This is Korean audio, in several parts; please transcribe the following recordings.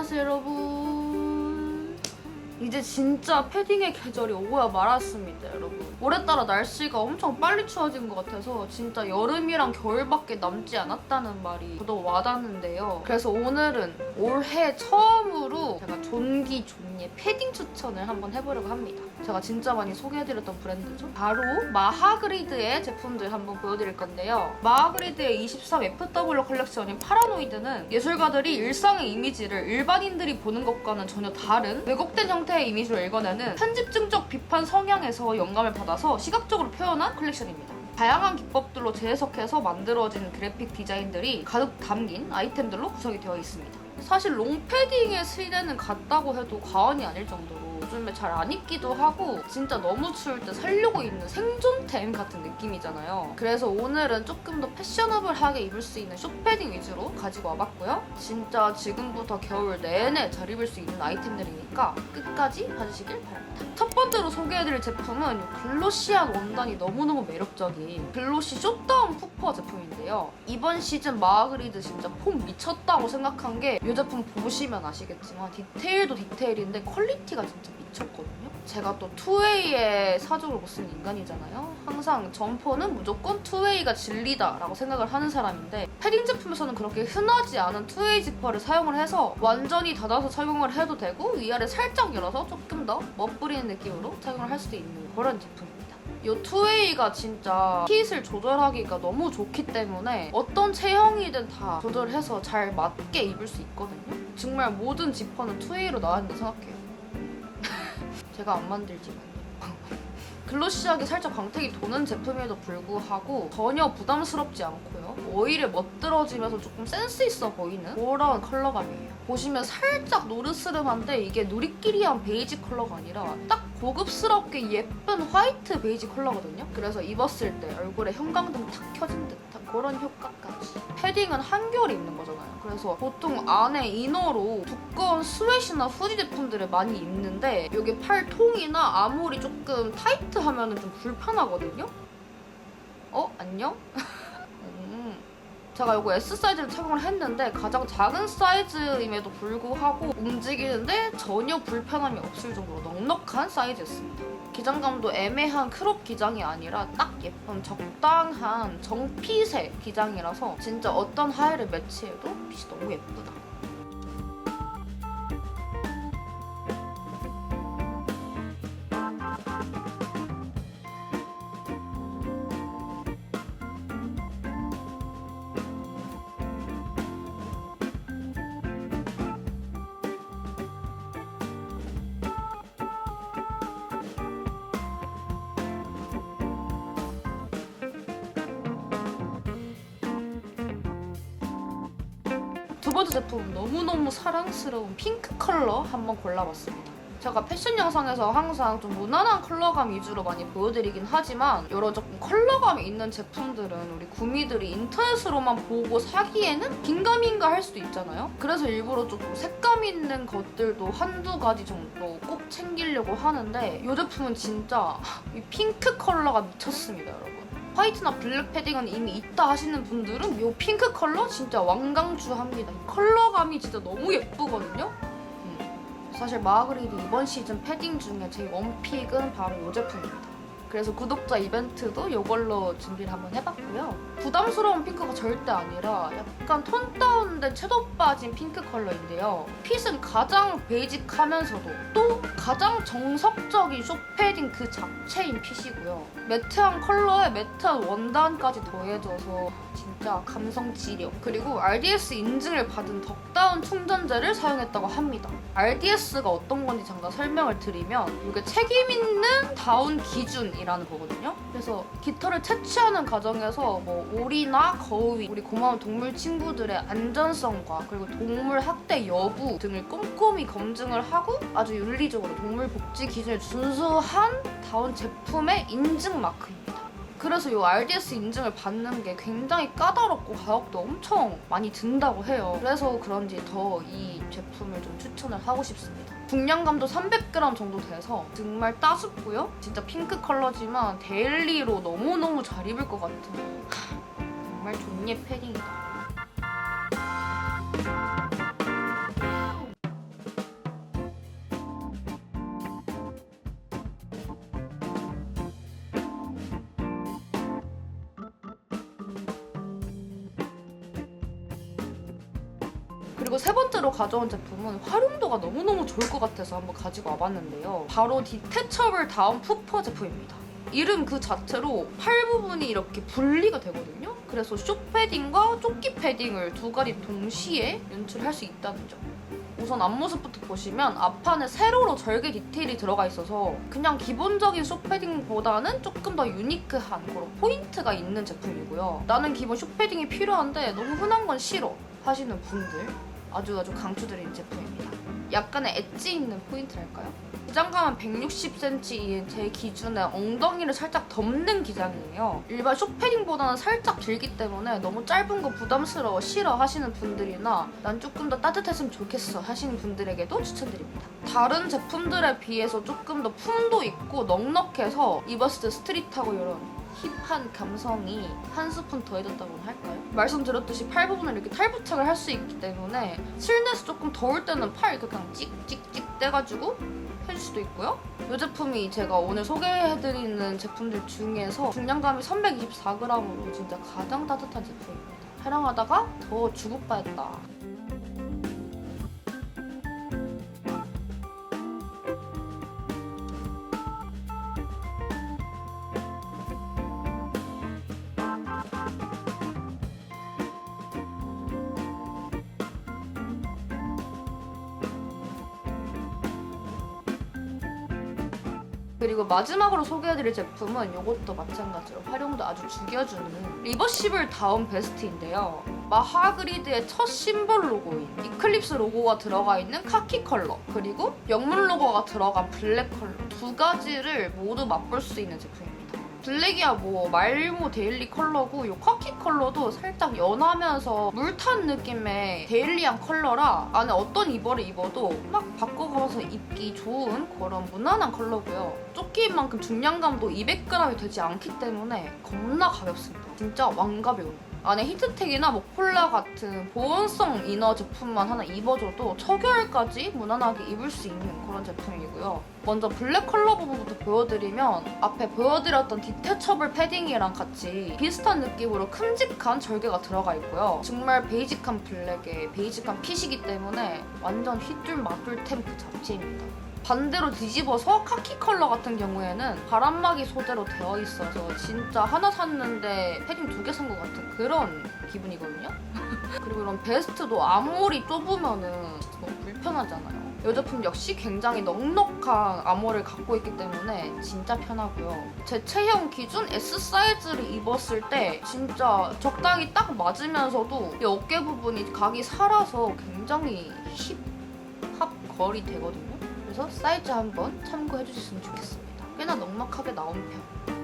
안녕하세요 여러분. 이제 진짜 패딩의 계절이 오고야 말았습니다 여러분. 올해 따라 날씨가 엄청 빨리 추워진 것 같아서 진짜 여름이랑 겨울밖에 남지 않았다는 말이 저도 와닿는데요. 그래서 오늘은 올해 처음으로 제가 존기 존 예 패딩 추천을 한번 해보려고 합니다 제가 진짜 많이 소개해드렸던 브랜드죠 바로 마하그리드의 제품들 한번 보여드릴 건데요 마하그리드의 23FW 컬렉션인 파라노이드는 예술가들이 일상의 이미지를 일반인들이 보는 것과는 전혀 다른 왜곡된 형태의 이미지로 읽어내는 편집증적 비판 성향에서 영감을 받아서 시각적으로 표현한 컬렉션입니다. 다양한 기법들로 재해석해서 만들어진 그래픽 디자인들이 가득 담긴 아이템들로 구성이 되어 있습니다. 사실 롱패딩의 시대는 같다고 해도 과언이 아닐 정도로 요즘에 잘 안 입기도 하고 진짜 너무 추울 때 살려고 입는 생존템 같은 느낌이잖아요. 그래서 오늘은 조금 더 패셔너블하게 입을 수 있는 숏패딩 위주로 가지고 와봤고요. 진짜 지금부터 겨울 내내 잘 입을 수 있는 아이템들이니까 끝까지 봐주시길 바랍니다. 첫 번째로 소개해드릴 제품은 이 글로시한 원단이 너무너무 매력적인 글로시 숏다운 푸퍼 제품인데요. 이번 시즌 마그리드 진짜 폼 미쳤다고 생각한 게 이 제품 보시면 아시겠지만 디테일도 디테일인데 퀄리티가 진짜 미쳤거든요. 제가 또 투웨이의 사족을 못 쓰는 인간이잖아요. 항상 점퍼는 무조건 투웨이가 진리다라고 생각을 하는 사람인데 패딩 제품에서는 그렇게 흔하지 않은 투웨이 지퍼를 사용을 해서 완전히 닫아서 착용을 해도 되고 위아래 살짝 열어서 조금 더 멋부리는 느낌으로 착용을 할 수도 있는 그런 제품입니다. 이 투웨이가 진짜 핏을 조절하기가 너무 좋기 때문에 어떤 체형이든 다 조절해서 잘 맞게 입을 수 있거든요. 정말 모든 지퍼는 투웨이로 한다 생각해요. 제가 안 만들지만요. 글로시하게 살짝 광택이 도는 제품에도 불구하고 전혀 부담스럽지 않고요. 오히려 멋들어지면서 조금 센스 있어 보이는 그런 컬러감이에요. 보시면 살짝 노르스름한데 이게 누리끼리한 베이지 컬러가 아니라 딱 고급스럽게 예쁜 화이트 베이지 컬러거든요. 그래서 입었을 때 얼굴에 형광등 탁 켜진 듯한 그런 효과까지. 패딩은 한겨울에 입는 거잖아요. 그래서 보통 안에 이너로 두꺼운 스웨시나 후디 제품들을 많이 입는데 여기 팔 통이나 아무리 조금 타이트하면 좀 불편하거든요. 어? 안녕? 음. 제가 이거 S 사이즈를 착용을 했는데 가장 작은 사이즈임에도 불구하고 움직이는데 전혀 불편함이 없을 정도로 넉넉한 사이즈였습니다. 기장감도 애매한 크롭 기장이 아니라 딱 예쁜 적당한 정핏의 기장이라서 진짜 어떤 하의를 매치해도 핏이 너무 예쁘다. 두 번째 제품 너무너무 사랑스러운 핑크 컬러 한번 골라봤습니다. 제가 패션 영상에서 항상 좀 무난한 컬러감 위주로 많이 보여드리긴 하지만 이런 조금 컬러감이 있는 제품들은 우리 구미들이 인터넷으로만 보고 사기에는 긴가민가 할 수도 있잖아요. 그래서 일부러 조금 색감 있는 것들도 한두 가지 정도 꼭 챙기려고 하는데 이 제품은 진짜 이 핑크 컬러가 미쳤습니다, 여러분. 화이트나 블랙 패딩은 이미 있다 하시는 분들은 이 핑크 컬러 진짜 왕강추합니다. 이 컬러감이 진짜 너무 예쁘거든요. 음. 사실 마그리드 이번 시즌 패딩 중에 제 원픽은 바로 이 제품입니다. 그래서 구독자 이벤트도 이걸로 준비를 한번 해봤고요. 부담스러운 핑크가 절대 아니라 약간 톤 다운된 채도 빠진 핑크 컬러인데요. 핏은 가장 베이직하면서도 또 가장 정석적인 숏패딩 그 자체인 핏이고요. 매트한 컬러에 매트한 원단까지 더해져서 진짜 감성 지력 그리고 RDS 인증을 받은 덕다운 충전재를 사용했다고 합니다. RDS가 어떤 건지 잠깐 설명을 드리면 이게 책임 있는 다운 기준 이라는 거거든요. 그래서 깃털을 채취하는 과정에서 뭐 오리나 거위, 우리 고마운 동물 친구들의 안전성과 그리고 동물 학대 여부 등을 꼼꼼히 검증을 하고 아주 윤리적으로 동물 복지 기준을 준수한 다운 제품의 인증 마크입니다. 그래서 이 RDS 인증을 받는 게 굉장히 까다롭고 가격도 엄청 많이 든다고 해요. 그래서 그런지 더 이 제품을 좀 추천을 하고 싶습니다. 중량감도 300g 정도 돼서 정말 따숩고요. 진짜 핑크 컬러지만 데일리로 너무너무 잘 입을 것 같은 하, 정말 존예 패딩이다. 세 번째로 가져온 제품은 활용도가 너무너무 좋을 것 같아서 한번 가지고 와봤는데요. 바로 디테처블 다운 푸퍼 제품입니다. 이름 그 자체로 팔 부분이 이렇게 분리가 되거든요. 그래서 쇼 패딩과 조끼 패딩을 두 가지 동시에 연출할 수 있다는 점. 우선 앞모습부터 보시면 앞판에 세로로 절개 디테일이 들어가 있어서 그냥 기본적인 쇼패딩보다는 조금 더 유니크한 그런 포인트가 있는 제품이고요. 나는 기본 쇼패딩이 필요한데 너무 흔한 건 싫어 하시는 분들 아주 아주 강추드리는 제품입니다. 약간의 엣지 있는 포인트랄까요? 기장감은 160cm인 제 기준에 엉덩이를 살짝 덮는 기장이에요. 일반 쇼패딩보다는 살짝 길기 때문에 너무 짧은 거 부담스러워 싫어 하시는 분들이나 난 조금 더 따뜻했으면 좋겠어 하시는 분들에게도 추천드립니다. 다른 제품들에 비해서 조금 더 품도 있고 넉넉해서 입었을 때 스트릿하고 이런 힙한 감성이 한 스푼 더해졌다고나 할까요? 말씀드렸듯이 팔 부분을 이렇게 탈부착을 할 수 있기 때문에 실내에서 조금 더울 때는 팔 이렇게 그냥 찍찍찍 떼가지고 해줄 수도 있고요. 이 제품이 제가 오늘 소개해드리는 제품들 중에서 중량감이 324g으로 진짜 가장 따뜻한 제품입니다. 촬영하다가 더 빠졌다. 그리고 마지막으로 소개해드릴 제품은 이것도 마찬가지로 활용도 아주 죽여주는 리버시블 다운 베스트인데요. 마하그리드의 첫 심벌 로고인 이클립스 로고가 들어가 있는 카키 컬러 그리고 영문 로고가 들어간 블랙 컬러 두 가지를 모두 맛볼 수 있는 제품입니다. 블랙이야 뭐 말모 데일리 컬러고 이 카키 컬러도 살짝 연하면서 물탄 느낌의 데일리한 컬러라 안에 어떤 이버를 입어도 막 바꿔가면서 입기 좋은 그런 무난한 컬러고요. 조끼인 만큼 중량감도 200g이 되지 않기 때문에 겁나 가볍습니다. 진짜 왕가벼운. 안에 히트텍이나 목폴라 같은 보온성 이너 제품만 하나 입어줘도 초겨울까지 무난하게 입을 수 있는 그런 제품이고요. 먼저 블랙 컬러 부분부터 보여드리면 앞에 보여드렸던 디테처블 패딩이랑 같이 비슷한 느낌으로 큼직한 절개가 들어가 있고요. 정말 베이직한 블랙에 베이직한 핏이기 때문에 완전 휘둘 마둘템 그 자체입니다. 반대로 뒤집어서 카키 컬러 같은 경우에는 바람막이 소재로 되어 있어서 진짜 하나 샀는데 패딩 두 개 산 것 같은 그런 기분이거든요. 그리고 이런 베스트도 앞몰이 좁으면은 너무 불편하잖아요. 이 제품 역시 굉장히 넉넉한 암호를 갖고 있기 때문에 진짜 편하고요. 제 체형 기준 S 사이즈를 입었을 때 진짜 적당히 딱 맞으면서도 이 어깨 부분이 각이 살아서 굉장히 힙합 걸이 되거든요. 그래서 사이즈 한번 참고해 주셨으면 좋겠습니다. 꽤나 넉넉하게 나온 편.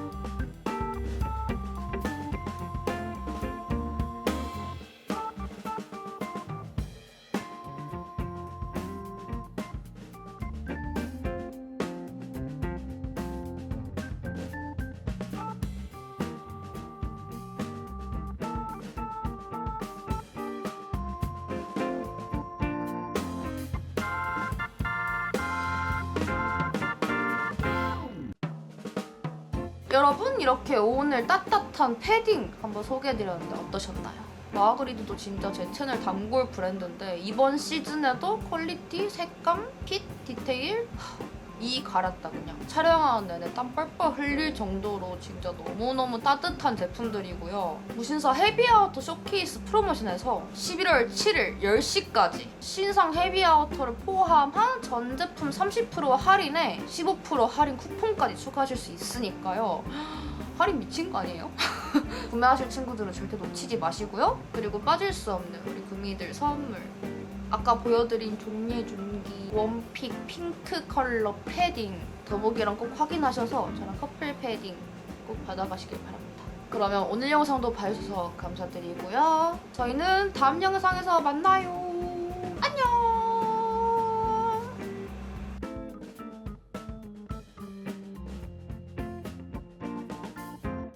여러분 이렇게 오늘 따뜻한 패딩 한번 소개해드렸는데 어떠셨나요? 마그리드도 진짜 제 채널 단골 브랜드인데 이번 시즌에도 퀄리티, 색감, 핏, 디테일 하, 이 갈았다 그냥. 촬영하는 내내 땀 뻘뻘 흘릴 정도로 진짜 너무너무 따뜻한 제품들이고요. 무신사 헤비아우터 쇼케이스 프로모션에서 11월 7일 10시까지 신상 헤비아우터를 포함한 전 제품 30% 할인에 15% 할인 쿠폰까지 추가하실 수 있으니까요. 할인 미친 거 아니에요? 구매하실 친구들은 절대 놓치지 마시고요. 그리고 빠질 수 없는 우리 구미들 선물 아까 보여드린 종이의 종기 원픽 핑크 컬러 패딩 더보기랑 꼭 확인하셔서 저랑 커플 패딩 꼭 받아가시길 바랍니다. 그러면 오늘 영상도 봐주셔서 감사드리고요. 저희는 다음 영상에서 만나요. 안녕!